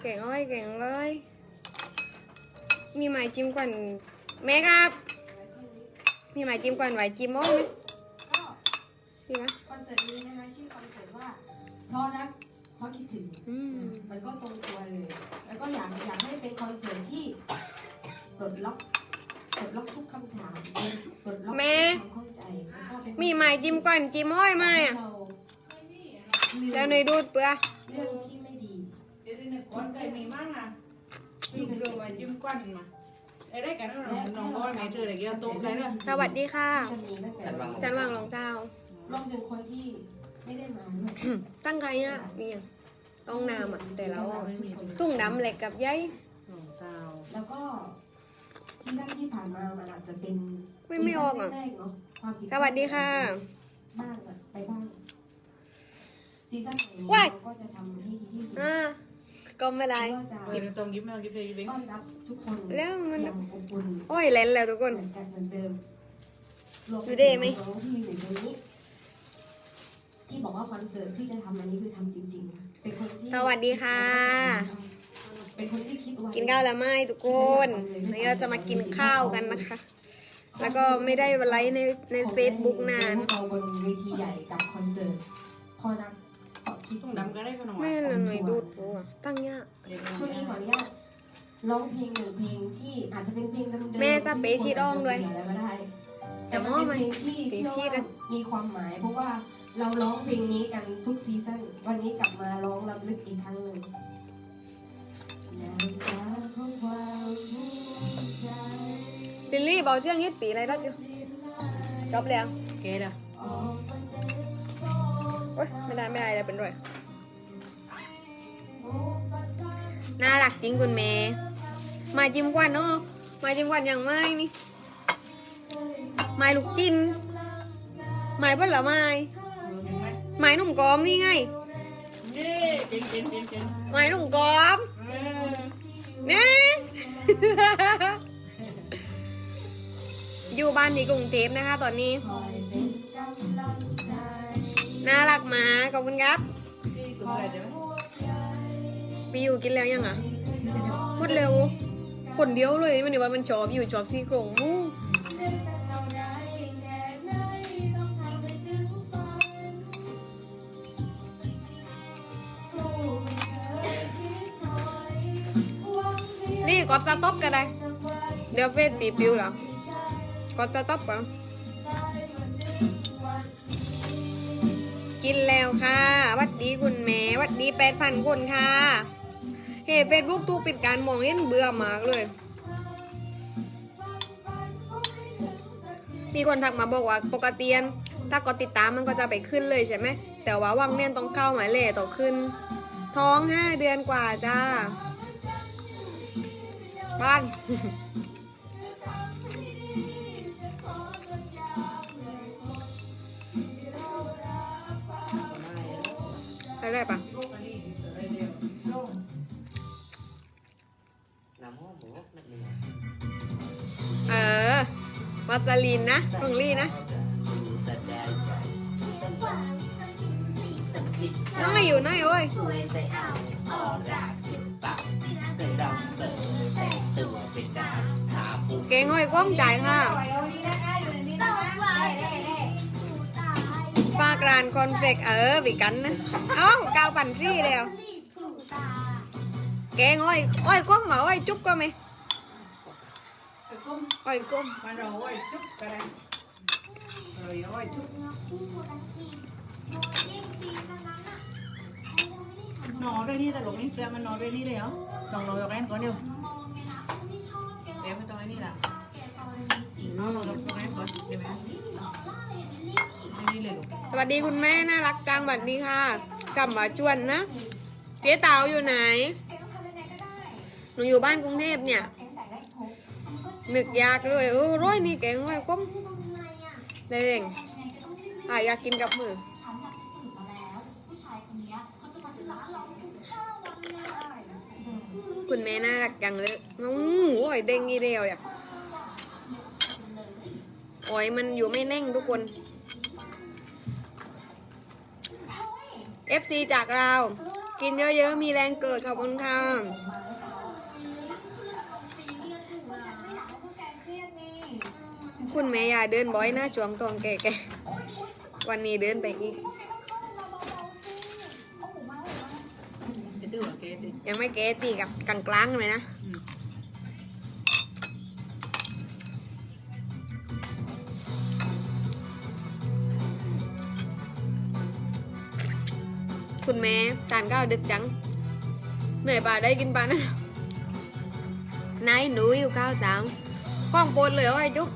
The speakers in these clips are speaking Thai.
เก่งเลยเก่งเลย มีหมายจิ้มก่อนแม่ครับ มีหมายจิ้มก่อนไหวจิ้มโอ้ยก็นี่นะคอนเสิร์ตนี้นะคะชื่อคอนเสิร์ตว่า เพราะรักเพราะคิดถึง อืมมันก็ตรงตัวเลย แล้วก็อยากอยากให้เป็นคอนเสิร์ตที่ปลดล็อกปลดล็อกทุกคำถามปลดล็อกทุกความเข้าใจแล้วก็เป็นมีหมายจิ้มก่อนจิ้มโอ้ยไม่อะเราแล้วหน่อยดูดเปลือกเรื่องที่ ไม่ดีเดี๋ยวนี้ก้อนไก่มีมากนะจิ้มเรือมาจิ้มก้อนมาไอ้ได้กันน้องน้องก้อนไหนเธอเด็กเดียวตรงใครเด้อสวัสดีค่ะ จะมีตั้งแต่จันวางรองเท้ารวมถึงคนที่ไม่ได้มาด้วยตั้งใครอะมีอย่างต้องนามอะ แต่เราตุ้งดำเหล็กกับยัยน้องเท้าแล้วก็ซีซั่นที่ผ่านมามันอาจจะเป็นไม่ไม่ออกอะซีซั่นแรกๆเนอะความผิดพสลาวัสดีค่ะ บ้างอะไปบ้างซีซั่นไหนว้าย เราก็จะทำให้ดีที่สุด อ่า ก็ไม่ได้ก็จะเออตรงยิ้มแมวยิ้มเลยยิ้มต้อนรับทุกคนแล้วมันอย่างอบอุ่นโอ้ยเล่นแล้วทุกคน เหมือนกันเหมือนเดิมรวมอยู่ได้ไหมน้องที่อยู่ตรงนี้ ที่บอกว่าคอนเสิร์ตที่จะทำอันนี้คือทำจริงๆนะเป็นคนที่สวัสดีค่ะ เป็นคนที่คิดไว้กินข้าวแล้วไหมทุกคนนี่เราจะมากินข้าวกันนะคะ แล้วก็ไม่ได้ไลฟ์ในในเฟซบุ๊กนานพวกเราบนเวทีใหญ่กับคอนเสิร์ตพอนักขอคิด ต้องดำก็ได้ก็น้องแม่ละหน่อยดูดปูอะตั้งยากช่วงนี้ขออนุญาตร้องเพลงหนึ่งเพลงที่อาจจะเป็นเพลงเดิมๆแม่ซาเปชิดองด้วยที่คนอาจจะเบื่อแล้วก็ได้แต่แต่หม้มันอเป็นเพลงที่มันเชื่อตีชีสว่าอะมีความหมายเพราะว่าเราร้องเพลงนี้กันทุกซีซั่นวันนี้กลับมาร้องรำลึกอีกครั้งหนึ่งนาฬิกาของความห่วงใยลิลลี่บอกเชื่องยิดปีอะไรรัดอยู่จบแล้วเกดอะ อ๊ยไม่ได้ไม่ได้เลยเป็นไรโอ้ประสานน่ารักจริงคุณเมย์มาจิ้มกวันเนาะมาจิ้มกวันอย่างไม่นี่ไม้ลูกจิ้นไม้ผลไม้เห็นไหมไม้หนุ่มกอมนี่ไงนี่เจ๋งเจ๋งเจ๋งเจ๋งไม้หนุ่มกอมเออเนี่ยอยู่บ้านที่กรุงเทพนะคะ ตอนนี้คอยเป็ น่ารักมาขอบคุณครับตรงไหนเดี๋ยวพี่อยู่กินแล้วยังอะหมดเร็วคนเดียวเลยมันนี่ว่ามันชอบอยู่ชอบซี่โครงมูนี่กดสต็อปกันได้เดี๋ยวเฟซปีปิวหรอที่ฉันกดสต็อปก่อน กินแล้วค่ะวัดดีคุณแม่วัดดีแปดพันคนค่ะเฮ้เฟซบุ๊กตูกปิดการมองเห็นเบื่อมากเลย มีคนทักมาบอกว่าปกติอันถ้ากดติดตามมันก็จะไปขึ้นเลยใช่ไหม แต่ว่าวังเนี่ยต้องเข้าหมายเลขต่อขึ้น ท้องห้าเดือนกว่าจ้าบ้าน ไรปะ làm món bữa nó đi เออวาสลีนนะของลี่นะ tình đại chạy น้องไม่อยู่ไหนเว้ย họ ra sự tạo tự động tự để tự việt nam thả phụ เก่งห้อยก้มจ่ายค่ะ กร้านคอนเฟกเออวิกันนะเอ้าเก้าพันสี่แล้วแกงอ้อยอ้อยก้มมาอ้อยจุ๊บก็ไหมไปก้มอ้อยก้มมันเราโอ้ยจุ๊บก็ได้เราโอ้ยจุ๊บนอนด้วยนี่ตลกนี่เปลือกมันนอนด้วยนี่เลยเหรอลองนอนกับแม่ก่อนเดี๋ยวเดี๋ยวไม่ต้องไอ้นี่ละเอาลองกับแม่ก่อนเดี๋ยวแม่ นี่เลยลูกสวัสดีคุณแม่น่ารักจังสวัสดีค่ะกลับมาจวนนะ เจ๊เต๋าอยู่ไหน หนูอยู่บ้านกรุงเทพเนี่ยหนึกอยากเลยเออร้อยนี่แกงอ้ก้มได้เร่งอะอยากกินกับมือคุณแม่น่ารักจังเลยน้องโอ้ยเด้งนี่เดียวอะโอ้ยมันอยู่ไม่แน่งทุกคน FC จากเรา กินเยอะๆ มีแรงเกิดขอบคุณค่ะคุณแม่อยาเดินบ่อยหน้าช่วงตองแก่ๆวันนี้เดินไปอีก ยังไม่เกตีกับกลางๆเลยนะ คุณแม่ทานข้าวดึกจัง เหนื่อยป่าได้กินปลานะนายหนูอยู่ข้าวจังก้องโปนเลยไอ้จุ๊บ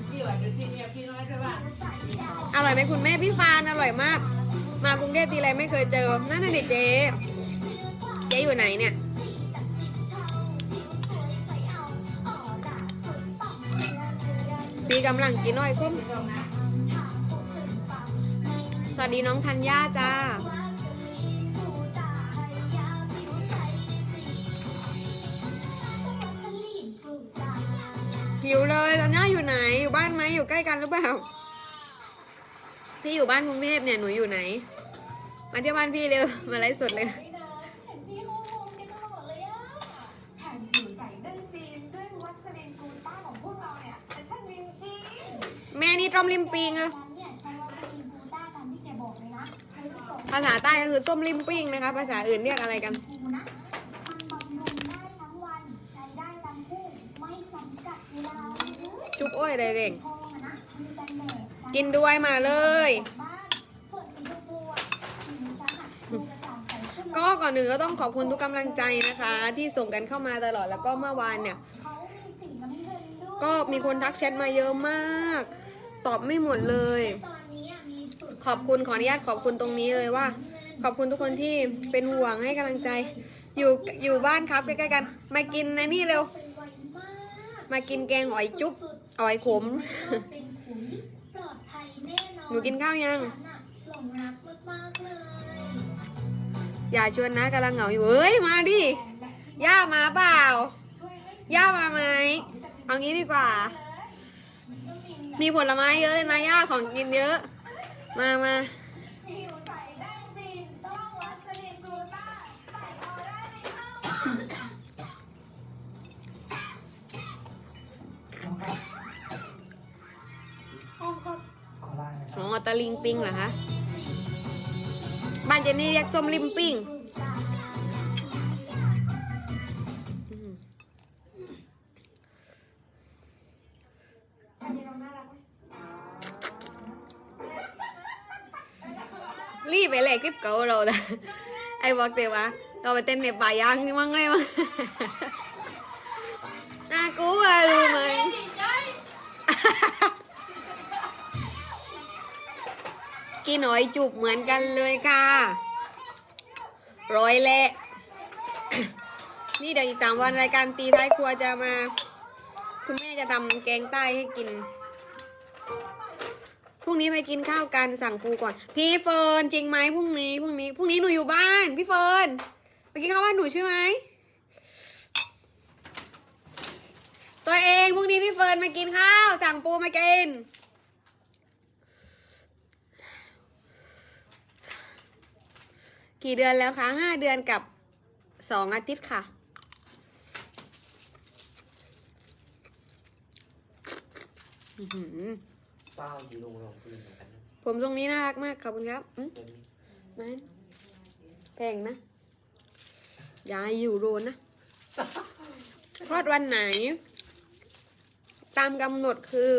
อร่อยไหมคุณแม่พี่ฟานอร่อยมาก มากรุงเทพทีไรไม่เคยเจอ นั่นน่ะดิเจ๊เจ๊อยู่ไหนเนี่ยปีกำลังกินอ้อยคุ้มสวัสดีน้องธัญญาจ้า หิวเลยตอนนี้อยู่ไหน อยู่บ้านไหมอยู่ใกล้กันหรือเปล่า พี่อยู่บ้านกรุงเทพเนี่ย หนูอยู่ไหน มาเที่ยวบ้านพี่เร็ว มาไลฟ์สดเลยเห็นพี่โฮโฮมกันตลอดเลยอะแถมผิวใสเด้นซีนด้วยวัสลินกลูต้าของพวกเราเนี่ยมันช่างดีจริงแม่นี่ต้มริมปิงอะนั้นเนี่ยใช้วัสลินกลูต้าตามที่แกบอกเลยนะใช้ผสมภาษาใต้ก็คือส้มริมปิ้งนะคะ ภาษาอื่นเรียกอะไรกันภูนะมันบำรุงได้ทั้งวัน ใช้ได้ทั้งคู่ไม่จำกัดเวลาเลย จุ๊บอ้อยอะไรเร่งทองอะนะมีกันแดดฉันกินด้วยมาเลยบ้านส่วนสีชมพูอะผิวฉันอะดูกระจ่างใสขึ้นเลย ก็ก่อนหนึ่งก็ต้องขอบคุณทุกกำลังใจนะคะ ที่ส่งกันเข้ามาตลอดแล้วก็เมื่อวานเนี่ยเขามีสีน้ำเงินด้วยก็มีคนทักแชทมาเยอะมาก ตอบไม่หมดเลยตอนนี้อะมีสุดขอบคุณขออนุญาตขอบคุณตรงนี้เลยว่า ขอบคุณทุกคนที่เป็นห่วงให้กำลังใจ อยู่อยู่บ้านครับใกล้ๆกัน มากินนะนี่เร็วเป็นไวมากมากินแกงหอยจุ๊บ หอยขมเป็นขุนปลอดภัยแน่นอนหนูกินข้าวยัง ฉันอะหลงรักมากๆเลยอย่าชวนนะกำลังเหงาอยู่เฮ้ยมาดิ ย่ามาเปล่า ย่ามาไหม เอางี้ดีกว่า มีผลไม้เยอะเลยนะย่าของกินเยอะ มามา ตะลิงปิงเหรอคะ บ้านเจนนี่เรียกส้มลิมปิงรีบไปเลยคลิปเก่าเราแต่ไอ้บอกเตว่า เราไปเต้นในป่ายางนี่มั้งเลยมั้งน่ากลัวรู้ไหม กี่หน่อยจูบเหมือนกันเลยค่ะร้อยแหละนี่เดี๋ยวอีกสามวันรายการตีท้ายครัวจะมา คุณแม่จะทำแกงใต้ให้กินพรุ่งนี้ไปกินข้าวกันสั่งปูก่อน พี่เฟิร์นจริงไหมพรุ่งนี้พรุ่งนี้พรุ่งนี้หนูอยู่บ้าน พี่เฟิร์นไปกินข้าวบ้านหนูใช่ไหมตัวเองพรุ่งนี้พี่เฟิร์นมากินข้าว สั่งปูมากิน กี่เดือนแล้วคะห้าเดือนกับสองอาทิตย์ค่ะ อื้อหือเป้าดีลงลงพื้นเหมือนกันนะผมทรงนี้น่ารักมากขอบคุณครับอืมเป็นมันแพงนะยายอยู่โรนนะคลอดวันไหน ตามกำหนดคือ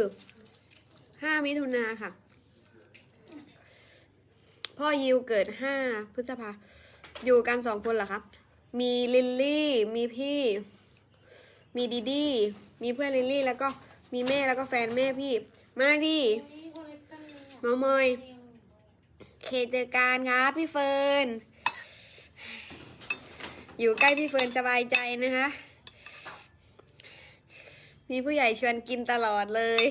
ห้ามิถุนาค่ะ พ่อยิวเกิดห้าพฤษภา อยู่กันสองคนเหรอครับ มีลิลลี่ มีพี่ มีดีดี มีเพื่อนลิลลี่ แล้วก็มีแม่แล้วก็แฟนแม่พี่ มาดิมามอย เคเจอกันครับพี่เฟิร์น อยู่ใกล้พี่เฟิร์นสบายใจนะคะ มีผู้ใหญ่ชวนกินตลอดเลย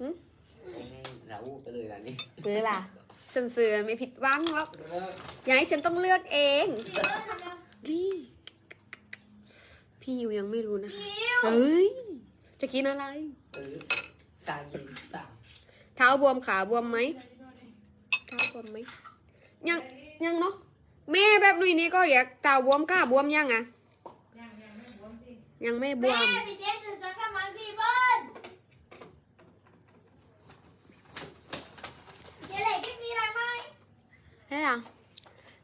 ห้เราอู้ไปเลยล่ะนี่หรือล่ะ ฉันเสือไม่ผิดหวังหรอกอย่าให้ฉันต้องเลือกเองดีพี่อยู่ยังไม่รู้นะเฮ้ย จะกินอะไรเออสายยินสาวเท้าบวมขาบวมไหมเท้าบวมไหมยังยังเนาะแม่แบบนุ้ยนี้ก็เรียกตาบวมก้าบวมยังอะยังไม่บวมพี่เจ๊ตื่นจากน้ำมันสี่เบิ้ลเจ๊เหล็กมีอะไรไหม ได้ยัง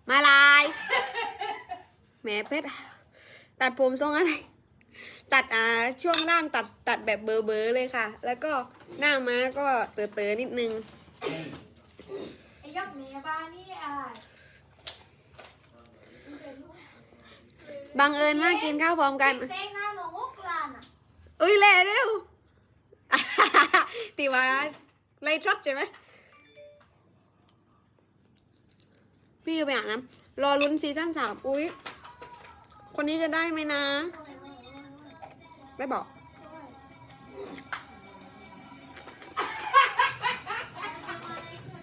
มาลายแหม่เพชรตัดผมทรงอะไร ตัดอ่าช่วงล่างตัดตัดแบบเบอร์เบอร์เลยค่ะ แล้วก็หน้าม้าก็เต๋อเตอๆนิดนึงไอ้ยกเมียบ้านนี่อะบังเอิญมากกินข้าวพร้อมกันเต้งหน้าหนูมุกลานอะเอ้ยแหล่เร็วตีว่าไล่ทรัดใช่ไหม พี่อยู่ไปอาบน้ำรอลุ้นซีซั่นสามอุ้ยคนนี้จะได้ไหมนะ ไม่บอก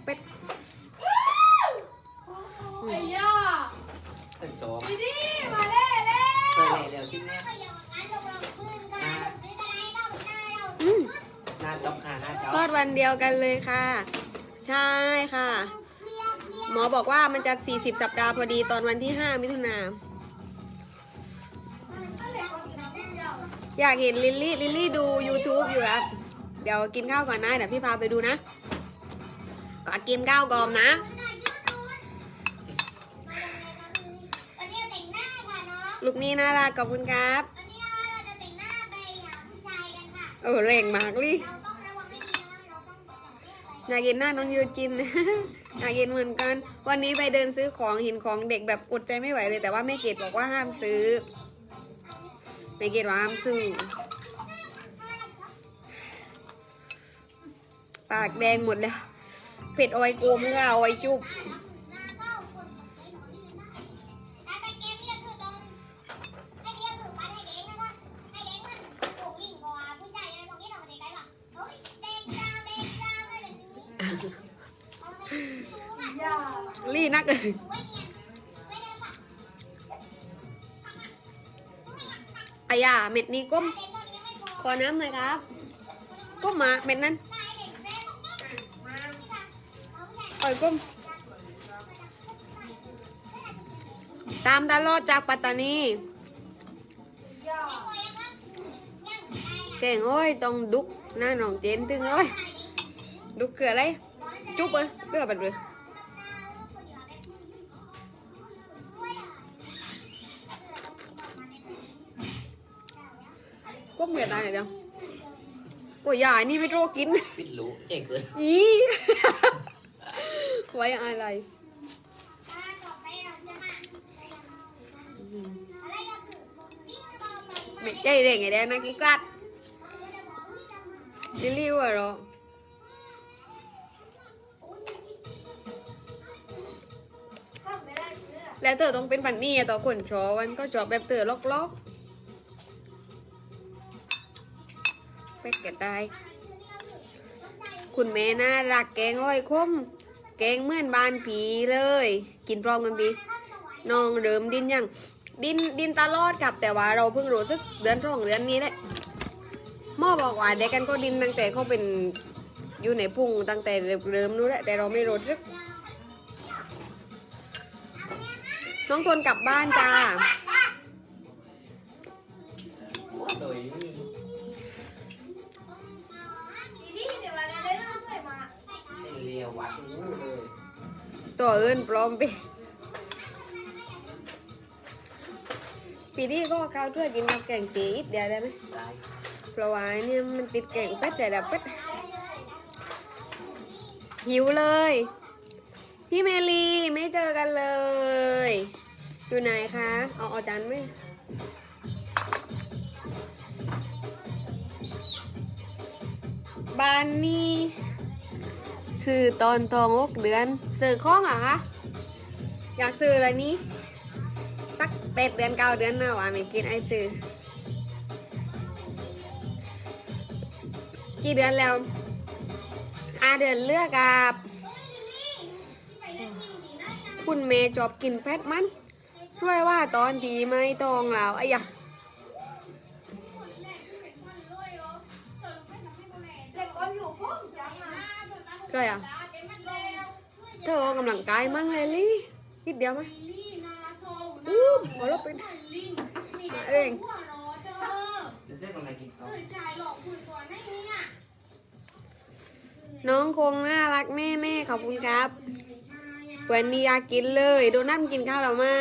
เป็ดไอ้ย่าเป็นสองพี่นี่มาเล่เล่เคยเลยเร็วที่เนี้ยอืมหน้าจ๊อกค่ะหน้าจ๊อกคลอดวันเดียวกันเลยค่ะ ใช่ค่ะ หมอบอกว่ามันจะ 40 สัปดาห์พอดีตอนวันที่ 5 มิถุนาอยากเห็นลิลลี่ลิลลี่ดู YouTube อยู่ครับ เดี๋ยวกินข้าวก่อนนะ เดี๋ยวพี่พาไปดูนะก่อนกินข้าวก่อนนะวันนี้แต่งหน้าค่ะน้องลูกนี้น่ารักขอบคุณครับวันนี้เราจะแต่งหน้าไปหาผู้ชายกันค่ะเออเร่งมากลิ อยากเห็นหน้าน้องยูจิน อยากเห็นเหมือนกัน วันนี้ไปเดินซื้อของเห็นของเด็กแบบอดใจไม่ไหวเลย แต่ว่าแม่เกดบอกว่าห้ามซื้อแม่เกดว่าห้ามซื้อ ปากแดงหมดแล้ว เผ็ดเอาไว้โกมเอาไว้จุบ รีนักเลยไว้เนียนไว้เดินค่ะอายาเม็ดนี้ก้ม ขอน้ำหน่อยครับ ก้มมาเม็ดนั้นตายเด็กแม่มาที่ร้านเอาผู้ชายอ่อยก้ม ตามตลอดจากปัตตานีเก่งโอ้ย ต้องดุกหน้าหนองเจนตึงโอ้ย ดุกเกลืออะไร จุ๊บเอ้ยเกลือบัดเลย โอ้ยยายนี่ไม่โรกิน ปิดรู้เก่งเกินอีไว้อะไร ไม่ใจเร่งไงแดงนะกิ๊กกลัดลิลลี่วะเหรอแล้วเธอต้องเป็นปันนี่อะต่อคนชอวันก็จอบแบบเธอล็อกๆ เป็ดก็ได้คุณแม่น่ารักแกงอ้อยคม แกงเหมือนบานผีเลย กินพร้อมกันปีน้องเริ่มดินยัง ดินดินตลอดครับ แต่ว่าเราเพิ่งรู้สึกเดือนสองเดือนนี้แหละหมอบอกว่าเด็กกันก็ดินตั้งแต่เขาเป็นอยู่ในพุงตั้งแต่เริ่มนู้นแหละแต่เราไม่รู้สึกน้องทนกลับบ้านจ้า ยววัดรู้เลยตัวเอินปลอมไป ปีนี้ก็ข้าวถ้วยกินกับแกงตีอีกเดียวได้ไหมได้เพราะว่าเนี่ยมันติดแกงเป็ดแต่ละเป็ดหิวเลย พี่เมลีไม่เจอกันเลย อยู่ไหนคะเอาเอาจานไหมบ้านนี้ ซื้อตอนทองอกเดือนซื้อข้องเหรอคะอยากซื้ออะไรนี้ สักเป็ดเดือนเก้าเดือนหน้าว่าไม่กินไอซื้อกี่เดือนแล้วอาเดือนเลือกกับคุณเมย์จอบกินแพทมันช่วยว่าตอนดีไม่ตองแล้วไอ้ยะ ใช่อะเธอออกกำลังกายมั่งเลยลี่นิดเดียวมั้ยขอลบไปเร่งเดี๋ยวเจ๊กำลังน้องคงน่ารักแน่ๆขอบคุณครับเปิดนี่อยากกินเลยโดนัทกินข้าวหรือไม่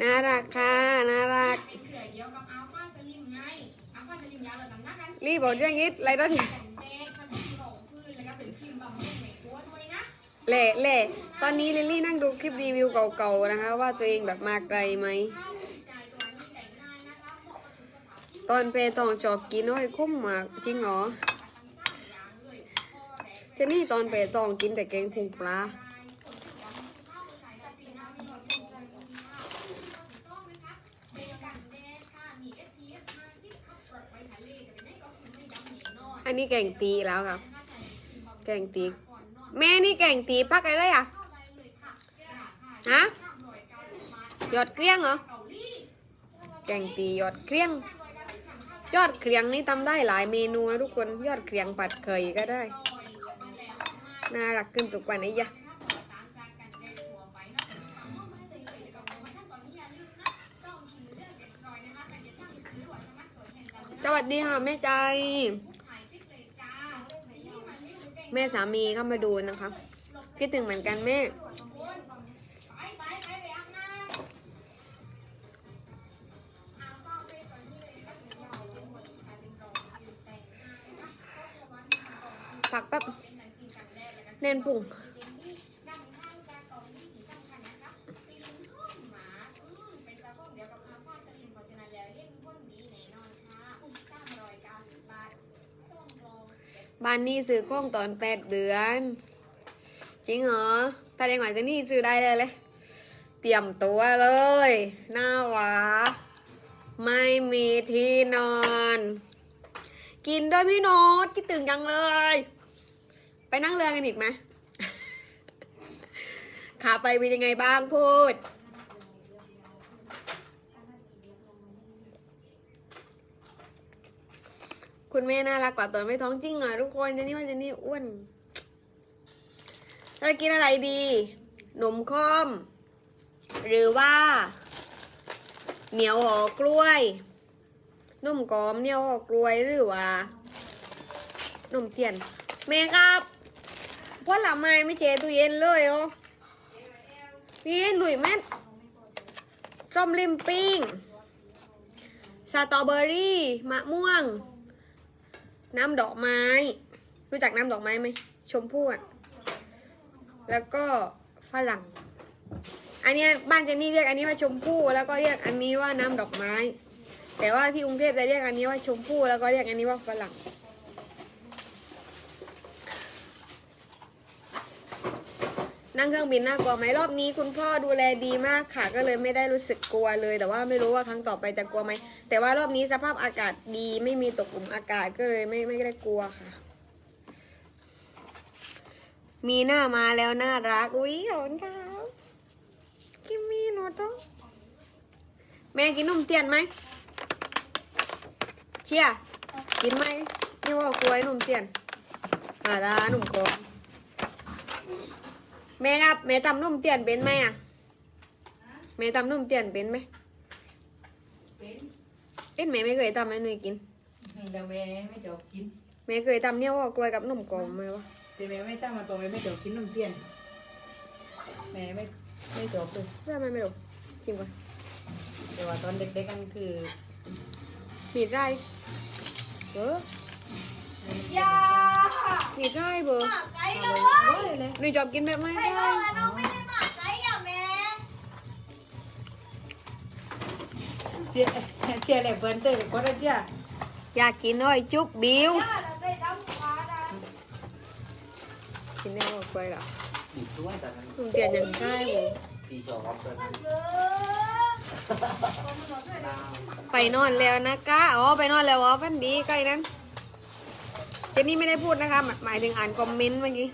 น่ารักค่ะน่ารัก รีบบอกเรื่องนี้ไรรถเล่เล่ตอนนี้ลิลลี่นั่งดูคลิปรีวิวเก่าๆนะคะ ว่าตัวเองแบบมาไกลไหม ตอนเปตองชอบกินน้อยคุ้มมากจริงเหรอเจนี่ตอนเปตองกินแต่แกงพุงปลา อันนี้แกงตีแล้วครับแกงตี แม่นี่แกงตีพักอะไรอะ ฮะยอดเกลี้ยงเหรอ แกงตียอดเกลี้ยง ยอดเกลี้ยงนี่ทำได้หลายเมนูนะทุกคน ยอดเกลี้ยงผัดเคยก็ได้ น่ารักขึ้นทุกวันนี้ยะสวัสดีค่ะแม่ใจ แม่สามีเข้ามาดูนะคะ คิดถึงเหมือนกันแม่ ผักแป๊บแน่นปุ่ง บ้านนี้ซื้อกล้งตอนแปดเดือน จริงเหรอถ้าเด็กหน่อยจะนี่ซื้อได้เลยเลยเตรียมตัวเลย หน้าหวา ไม่มีที่นอน กินด้วยพี่โน้ตคิดถึงยังเลย ไปนั่งเรือกันอีกไหมขาไปเป็นยังไงบ้างพูด คุณแม่น่ารักกว่าตอนไม่ท้องจริงเหรอทุกคนเจนนี่ว่าเจนนี่อ้วนเรากินอะไรดีหนมข้อมหรือว่า เหนียวห่อกล้วยนุ่มกอมเหนียวห่อกล้วยหรือว่านมเทียนแม่ครับผลไม้ไม่เจตู้เย็นเลยโอ้พี่หลุยแม่ส้มลิมปิ้งสตรอเบอรี่มะม่วง น้ำดอกไม้ รู้จักน้ำดอกไม้ไหมชมพู่อะแล้วก็ฝรั่ง อันนี้บ้านเจนนี่เรียกอันนี้ว่าชมพู่แล้วก็เรียกอันนี้ว่าน้ำดอกไม้ แต่ว่าที่กรุงเทพจะเรียกอันนี้ว่าชมพู่แล้วก็เรียกอันนี้ว่าฝรั่ง นั่งเครื่องบินน่ากลัวไหมรอบนี้คุณพ่อดูแลดีมากค่ะ ก็เลยไม่ได้รู้สึกกลัวเลย แต่ว่าไม่รู้ว่าครั้งต่อไปจะกลัวไหมแต่ว่ารอบนี้สภาพอากาศดีไม่มีตกหลุมอากาศก็เลยไม่ไม่ได้กลัวค่ะ มีหน้ามาแล้วน่ารักอุ้ยขอบคุณค่ะกิมมี่โนโตะแม่กินนมเตียนไหมเชียกินไหมนี่ว่ากล้วยนมเตียนอาดานมกอบ แม่ครับแม่ทำนมเตียนเป็นไหมอะแม่ทำนมเตียนเป็นไหมเป็นเอ็นแม่ไม่เคยทำให้หนุ่ยกินแต่แม่ไม่ชอบกินแม่เคยทำเนี่ยว่ากล้วยกับนมกรอบไหมวะแต่แม่ไม่ตั้งมาตัวแม่ไม่ชอบกินนมเตี้ยนแม่ไม่ไม่ชอบเลยเพื่อมันไม่รู้ชิมก่อนแต่ว่าตอนเด็กๆกันคือมีดไร่เอออย่า มีดไร่เบอร์หมาไก่เลเอายเลยเลยหนุ่ยชอบกินแบบไม่ไม่ได้เอาแล้วน้องไม่ได้หมาไก่อะแม่เชียร์เชียร์แหลกเบิร์นเตอร์ก็ได้เชียร์อยากกินน้อยจุ๊บบิวย่าเราได้ดำฟ้าดกินแน่ว่ากล้วยหรอดีด้วยตอนนั้นนมเตียนยังได้เบอร์ตีสองตอนนั้นำเออไปนอนแล้วนะคะอ๋อไปนอนแล้วอ๋อฟันดีใกล้นั้นเจนนี่ไม่ได้พูดนะคะหมายหมายถึงอ่านคอมเมนต์เมื่อกี้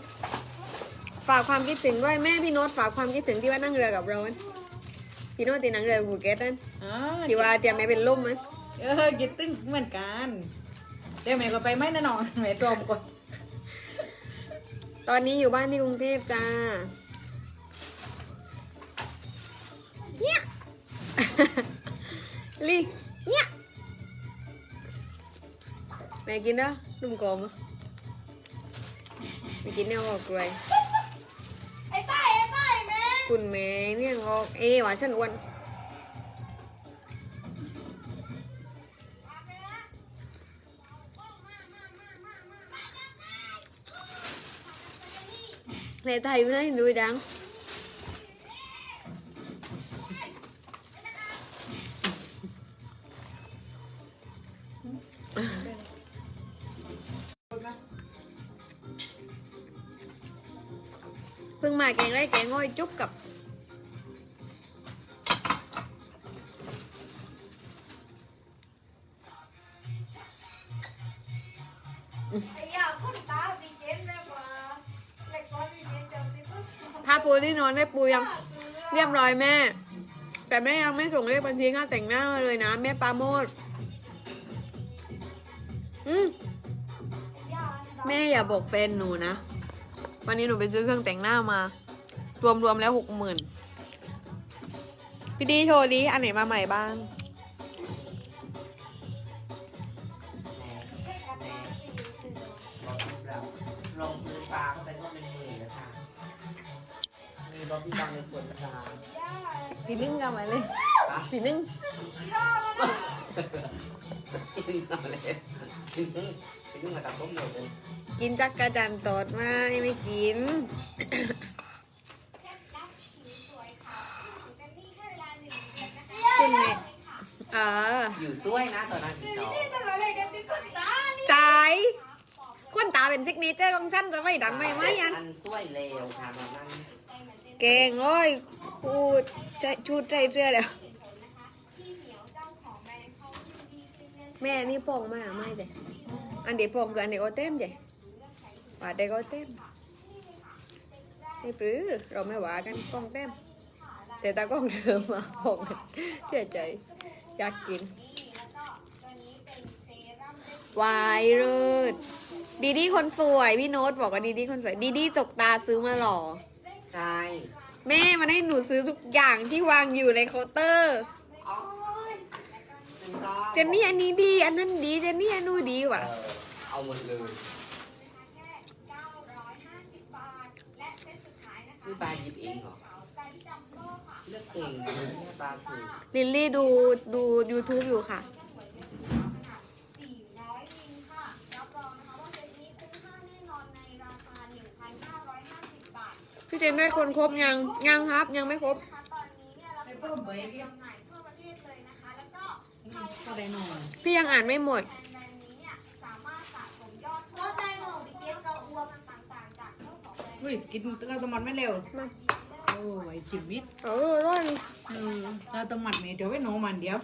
ฝากความคิดถึงด้วยแม่พี่โน้ตฝากความคิดถึงที่ว่านั่งเรือกับเรานะพี่โน้ตตีนั่งเรือภูเก็ตนั่นอ๋อที่ว่าเตรียมไม่เป็นล่มมั้ยเออกินตึ้งเหมือนกันเดี๋ยวแม่ก็ไปไหมแน่นอนแม่ตรมก่อนตอนนี้อยู่บ้านที่กรุงเทพจ้าลี่เนี่ยแม่กินเด้อ นุ่มกลมอะไม่กินเนี่ยบอกเลยไอ้ใต้ไอ้ใต้แม่คุณแม่เนี่ยงอกเอว่าฉันอ้วน Lệ thầy bữa nay nuôi đáng Phương ยาคนตาปีเจนแม่กว่าเล็กก้อนปีเจนเจ้าปูที่นอนได้ปูยังเรียบร้อยแม่ แต่แม่ยังไม่ส่งเลขบัญชีค่าแต่งหน้ามาเลยนะ แม่ปาโมดอืมแม่อย่าบอกแฟนหนูนะ วันนี้หนูไปซื้อเครื่องแต่งหน้ามา รวมรวมแล้วหกหมื่นพี่ดีโชว์ดีอันไหนมาใหม่บ้าง ลงพื้นฟ้าเข้าไปก็เป็นหมื่นนะคะมีรถที่บังในฝนนะคะพี่นึ่งกันมาเลยพี่นึ่งกินอะไรกินกินมาทำต้มหมดเลยกินจักกระจันทร์ตอดไหมาไม่กินไง เอออยู่ด้วยนะตอนนั้นที่สองทำอะไรกันที่คนตานี่ตายคนตาเป็นซิกเนเจอร์ของฉันจะไม่ดังไม่ไหมยันอันช่วยเร็วค่ะตอนนั้นเก่งเลยพูดใจชูดใจเสื้อแล้วแม่นี่ปองมาไม่เด้อันเดียวปองกับอันเดียวโอเต็มเจ้ว่าเด็กโอเต็มนี่ปรือเราไม่ว่ากันปองเต็มแต่ตากล้องเธอมาปองเสียใจ อยากกินวายเลิศดีดีคนสวย พี่โน้ตบอกว่าดีดีคนสวย ดีดีจกตาซื้อมาหรอ ใช่แม่มันให้หนูซื้อทุกอย่างที่วางอยู่ในเคาน์เตอร์อ๋อซึ่งก็เจนนี่อันนี้ดี อันนั้นดี เจนนี่อันนู้นดีเอว่ะ อเอาหมดเลยพี่ปลาหยิบเองเหรอ เลือกเก่งเลยพี่ปลาคือลิลลี่ดูดู YouTube อยู่ค่ะ พี่เจนได้คนครบยังยังครับ ยังไม่ครบไอ้เพิ่มไปเรียกก็ได้นอนพี่ยังอ่านไม่หมด อุ้ยกินกระตมัดไม่เร็ว มา โอ้ยชีวิตเออร้อนเออกระตมัดนี่เดี๋ยวไว้หนูมันเดียว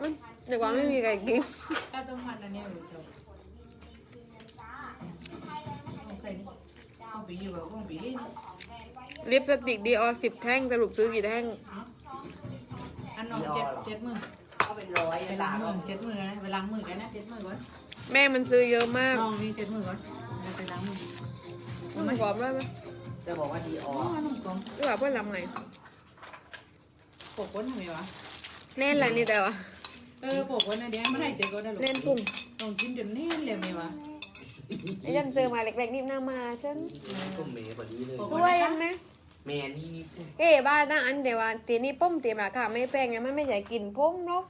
อุ๊ยเดี๋ยวว่าไม่มีใครกินกระตมัดอันเนี้ยเดี๋ยวโอเคนี่เอาไปอยู่กับกล้องปีนี่ลิปสติกดีออสิบแท่งสรุปซื้อกี่แท่ง อันนองเจ็ดเจ็ดมือเอาเป็นร้อยไปเลยล้าล่ะงมือเจ็ดมือนะไปล้างมือกันนะเจ็ดมือก่อนแม่มันซื้อเยอะมากน้องนี่เจ็ดมือก่อนไปล้างมือนุ่มกรอบได้ไหม จะบอกว่าดีออ๋ออน้องกองหรือว่าเพื่อนลำไหนปกวันทำไมวะแน่นเลยนี่แต่ว่าเออปกวันนะเดี๋ยวไม่ได้เจ๊ก็ได้หรอกแน่นปุ่งต้องกินจนแน่นเลยไหมวะไอ้ยันซื้อมาเล็กๆนิบหน้ามาฉันก็เมย์พอดีเลยช่วยยังไหมเมย์นี่นี่เอ๋บ้าตั้งอันเดียวว่าตีนี้ป้มเตรียมราคาไม่แพงไงมันไม่ใหญ่กินป้มเนาะ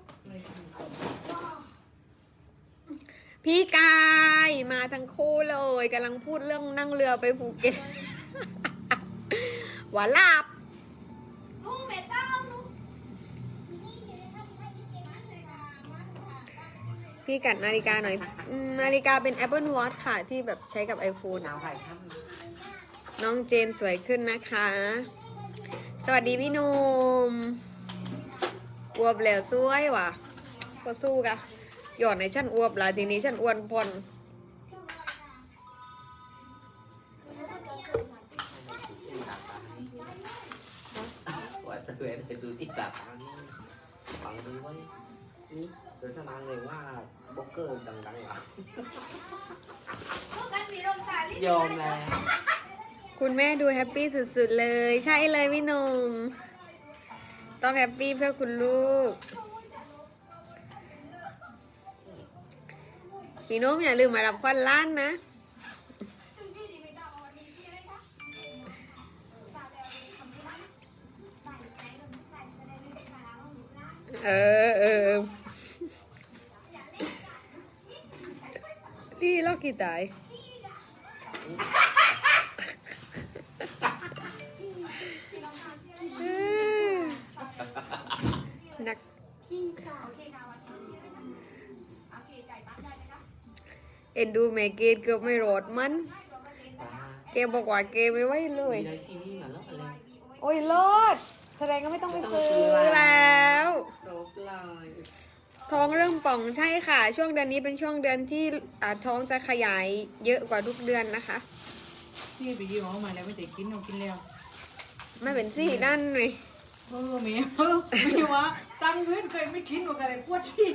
พี่กายมาทั้งคู่เลยกำลังพูดเรื่องนั่งเรือไปภูเก็ตห วาลาบพี่กัดนาฬิกาหน่อยอืมนาฬิกาเป็น Apple Watch ค่ะ ที่แบบใช้กับ iPhone หนาวไข่ครับ น้องเจนสวยขึ้นนะคะ สวัสดีพี่หนุ่มอวบแล้วสวยว่ะก็สู้กะหยอนในชั้นอวบละทีนี้ชั้นอ้วนพอน นี่เดี๋ยวสมางเลยว่าบล็อกเกอร์ดังๆอะลูกกันมีลมตาลิยอมแล้วคุณแม่ดูแฮปปี้สุดๆเลย ใช่เลยพี่หนุ่มต้องแฮปปี้เพื่อคุณลูกพี่นุ่มอย่าลืมมารับควันล้านนะเออเออ ที่ล็อกกี่ตายเออนักเอ็นดูแม่เกดเกือบไม่รอดมันตาเกบอกว่าเกไม่ไหวเลย มีในซีรีส์มาแล้วอะไรโอ้ยรอดแสดงก็ไม่ต้องไปซื้อไม่ต้องซื้อแล้วรบลาย ท้องเริ่มป่องใช่ค่ะ ช่วงเดือนนี้เป็นช่วงเดือนที่อ่าท้องจะขยายเยอะกว่าทุกเดือนนะคะพี่ไปยืมเอามาแล้วไม่ได้กินเอากินแล้วไม่เป็นสี่ด้านเลยเออเมียเออไม่ว่าตังค์เงินเคยไม่กินหรอกอะไรปวดที่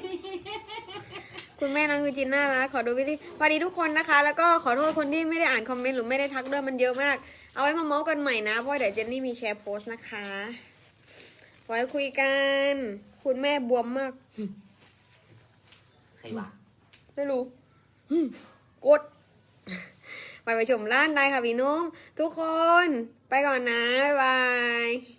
คุณแม่น้องยูจินน่ารักขอดูวิธีสวัสดีทุกคนนะคะ แล้วก็ขอโทษคนที่ไม่ได้อ่านคอมเมนต์หรือไม่ได้ทักด้วยมันเยอะมาก เอาไว้มาเมาส์กันใหม่นะเพราะว่าเดี๋ยวเจนนี่มีแชร์โพสต์นะคะ ไว้คุยกัน คุณแม่บวมมาก ใครวะไม่รู้กด ไปไปชมร้านได้ค่ะพี่นุ่มทุกคน ไปก่อนนะ บ๊ายบาย